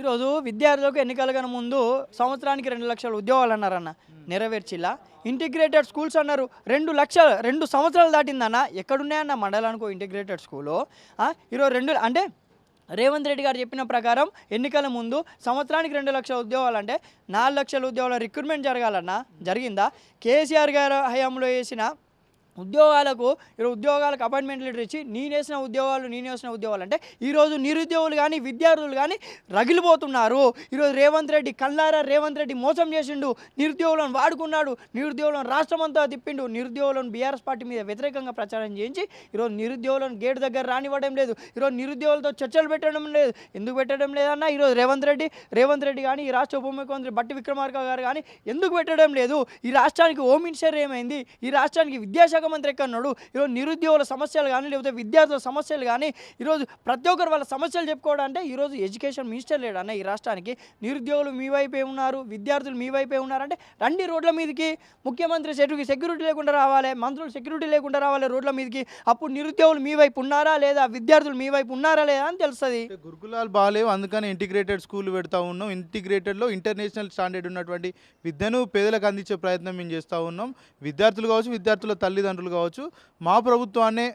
ఈరోజు విద్యార్థులకు ఎన్నికల కన్నా ముందు సంవత్సరానికి రెండు లక్షల ఉద్యోగాలు అన్నారన్న నెరవేర్చిలా. ఇంటిగ్రేటెడ్ స్కూల్స్ అన్నారు రెండు లక్షలు రెండు సంవత్సరాలు దాటిందన్న ఎక్కడున్నాయన్న మండలానికి ఇంటిగ్రేటెడ్ స్కూలు. ఈరోజు రెండు అంటే రేవంత్ రెడ్డి గారు చెప్పిన ప్రకారం ఎన్నికల ముందు సంవత్సరానికి రెండు లక్షల ఉద్యోగాలు అంటే నాలుగు లక్షల ఉద్యోగాల రిక్రూట్మెంట్ జరగాలన్నా జరిగిందా? కేసీఆర్ గారు హయాంలో వేసిన ఉద్యోగాలకు ఈరోజు ఉద్యోగాలకు అపాయింట్మెంట్ లెటర్ ఇచ్చి నేను వేసిన ఉద్యోగాలు నేను వేసిన ఉద్యోగాలు అంటే ఈరోజు నిరుద్యోగులు కానీ విద్యార్థులు కానీ రగిలిపోతున్నారు. ఈరోజు రేవంత్ రెడ్డి కల్లారా రేవంత్ రెడ్డి మోసం చేసిండు నిరుద్యోగులను వాడుకున్నాడు నిరుద్యోగులను రాష్ట్రం అంతా తిప్పిండు నిరుద్యోగులను బీఆర్ఎస్ పార్టీ మీద వ్యతిరేకంగా ప్రచారం చేయించి ఈరోజు నిరుద్యోగులను గేట్ దగ్గర రానివ్వడం లేదు. ఈరోజు నిరుద్యోగులతో చర్చలు పెట్టడం లేదు. ఎందుకు పెట్టడం లేదన్నా ఈరోజు రేవంత్ రెడ్డి రేవంత్ రెడ్డి కానీ ఈ రాష్ట్ర ఉప ముఖ్యమంత్రి బట్టి విక్రమార్క గారు కానీ ఎందుకు పెట్టడం లేదు? ఈ రాష్ట్రానికి హోమ్ మినిస్టర్ ఏమైంది? ఈ రాష్ట్రానికి విద్యాశాఖ మంత్రి ఎక్కడున్నాడు ఈరోజు నిరుద్యోగుల సమస్యలు కానీ లేకపోతే విద్యార్థుల సమస్యలు కానీ ఈరోజు ప్రతి ఒక్కరు వాళ్ళ సమస్యలు చెప్పుకోవడం అంటే ఈరోజు ఎడ్యుకేషన్ మినిస్టర్ లేడు అన్న ఈ రాష్ట్రానికి నిరుద్యోగులు మీ వైపే ఉన్నారు విద్యార్థులు మీ వైపే ఉన్నారంటే రండి రోడ్ల మీదకి. ముఖ్యమంత్రి సెక్యూరిటీ సెక్యూరిటీ లేకుండా రావాలి మంత్రులు సెక్యూరిటీ లేకుండా రావాలి రోడ్ల మీదకి. అప్పుడు నిరుద్యోగులు మీ వైపు ఉన్నారా లేదా విద్యార్థులు మీ వైపు ఉన్నారా లేదా అని తెలుస్తుంది. గురుకులాలు బాగాలేవు అందుకని ఇంటిగ్రేటెడ్ స్కూల్ పెడతా ఉన్నాం. ఇంటిగ్రేటెడ్లో ఇంటర్నేషనల్ స్టాండర్డ్ ఉన్నటువంటి విద్యను పేదలకు అందించే ప్రయత్నం మేము చేస్తూ ఉన్నాం. విద్యార్థులు కావచ్చు విద్యార్థుల తల్లిదండ్రులు కావచ్చు. మా ప్రభుత్వాన్నే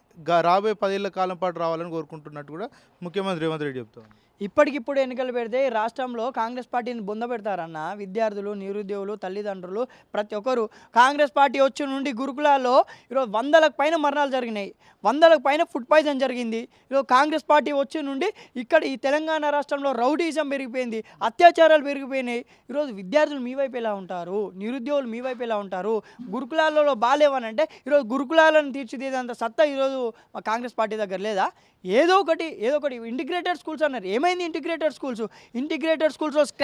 రాబోయే పదేళ్ళ కాలం పాటు రావాలని కోరుకుంటున్నట్టు కూడా ముఖ్యమంత్రి రేవంత్ రెడ్డి చెప్తా ఇప్పటికిప్పుడు ఎన్నికలు పెడితే రాష్ట్రంలో కాంగ్రెస్ పార్టీని బొంద పెడతారన్న విద్యార్థులు నిరుద్యోగులు తల్లిదండ్రులు ప్రతి ఒక్కరు. కాంగ్రెస్ పార్టీ వచ్చి నుండి గురుకులాల్లో ఈరోజు వందలకు పైన మరణాలు జరిగినాయి. వందలకు పైన ఫుడ్ పాయిజన్ జరిగింది. ఈరోజు కాంగ్రెస్ పార్టీ వచ్చి నుండి ఇక్కడ ఈ తెలంగాణ రాష్ట్రంలో రౌడీజం పెరిగిపోయింది. అత్యాచారాలు పెరిగిపోయినాయి. ఈరోజు విద్యార్థులు మీ వైపు ఎలా ఉంటారు? నిరుద్యోగులు మీ వైపు ఎలా ఉంటారు? గురుకులాలలో బాగాలేవనంటే ఈరోజు గురుకులాలను తీర్చిదిద్దేంత సత్తా ఈరోజు కాంగ్రెస్ పార్టీ దగ్గర లేదా? ఏదో ఒకటి ఏదో ఒకటి. ఇంటిగ్రేటెడ్ స్కూల్స్ అన్నారు. ఏమైంది ఇంటిగ్రేటెడ్ స్కూల్స్? ఇంటిగ్రేటెడ్ స్కూల్స్లో